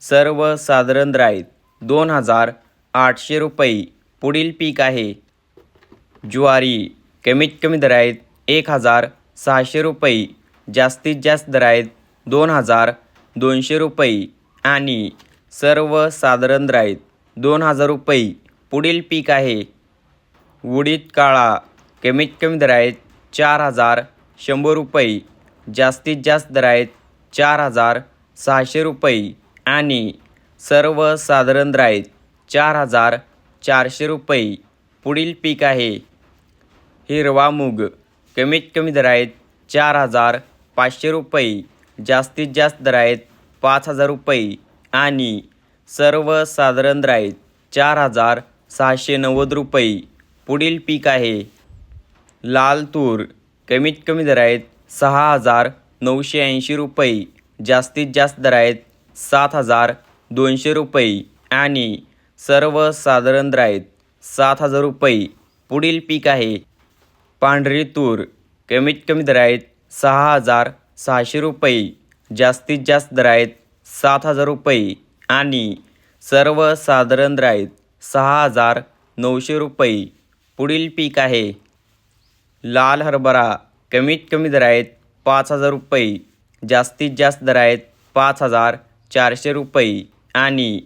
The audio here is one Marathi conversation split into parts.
सर्वसाधारण राईत. दोन हजार आठशे रुपये. पुढील पीक आहे. ज्वारी. कमीत कमी दर आहेत एक हजार सहाशे रुपये. जास्तीत जास्त दर आहेत दोन हजार दोनशे रुपये. आणि सर्वसाधारण राईत दोन हजार रुपये. पुढील पीक आहे. उडीद काळा. कमीत कमी दर आहेत चार हजार शंभर रुपये. जास्तीत जास्त दर आहेत चार हजार सहाशे रुपये. आणि सर्वसाधारण राईत चार हजार चारशे रुपये पुढील पीक आहे. हिरवा मूग कमीत कमी दर आहेत चार हजार पाचशे रुपये जास्तीत जास्त दर आहेत पाच हजार रुपये आणि सर्वसाधारण राईत चार हजार सहाशे नव्वद रुपये पुढील पीक आहे. लाल तूर कमीत कमी दर आहेत सहा हजार नऊशे ऐंशी रुपये जास्तीत जास्त दर आहेत सात हजार दोनशे रुपये आणि सर्वसाधारण साधारण आहेत सात हजार रुपये. पुढील पीक आहे पांढरी तूर. कमीत कमी दर आहेत सहा हजार सहाशे रुपये. जास्तीत जास्त दर आहेत सात हजार रुपये आणि सर्वसाधारण साधारण आहेत सहा हजार नऊशे रुपये. पुढील पीक आहे लाल हरभरा. कमीत कमी दर आहेत पाच हजार रुपये. जास्तीत जास्त दर आहेत पाच हजार चारशे रुपये आणि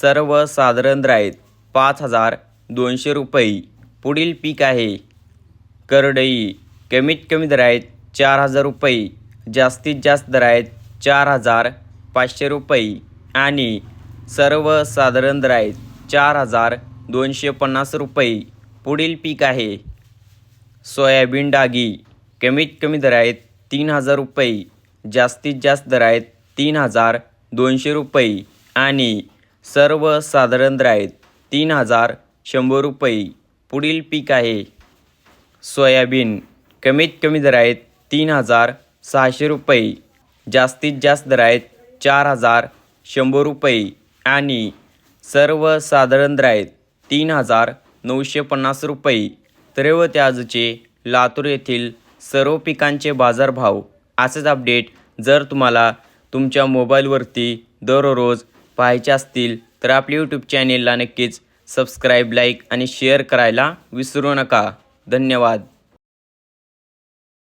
सर्वसाधारण दर आहेत पाच हजार दोनशे रुपये. पुढील पीक आहे. करडई. कमीत कमी दर आहेत चार हजार रुपये. जास्तीत जास्त दर आहेत चार हजार पाचशे रुपये. आणि सर्वसाधारण दरायत आहेत चार हजार दोनशे पन्नास रुपये. पुढील पीक आहे. सोयाबीन डागी. कमीत कमी दर आहेत तीन हजार रुपये. जास्तीत जास्त दर आहेत तीन हजार दोनशे रुपये आणि सर्वसाधारण दर आहेत तीन हजार शंभर रुपये. पुढील पीक आहे. सोयाबीन. कमीत कमी दर आहेत तीन हजार सहाशे रुपये. जास्तीत जास्त दर आहेत चार हजार शंभर रुपये आणि सर्वसाधारण दर आहेत तीन हजार नऊशे पन्नास रुपये. तर व आजचे लातूर येथील सर्व पिकांचे बाजारभाव असेच अपडेट. जर तुम्हाला तुमच्या मोबाईलवरती दररोज पाहायचे असतील तर आपल्या यूट्यूब चॅनेलला नक्कीच सबस्क्राईब लाईक आणि शेअर करायला विसरू नका. धन्यवाद.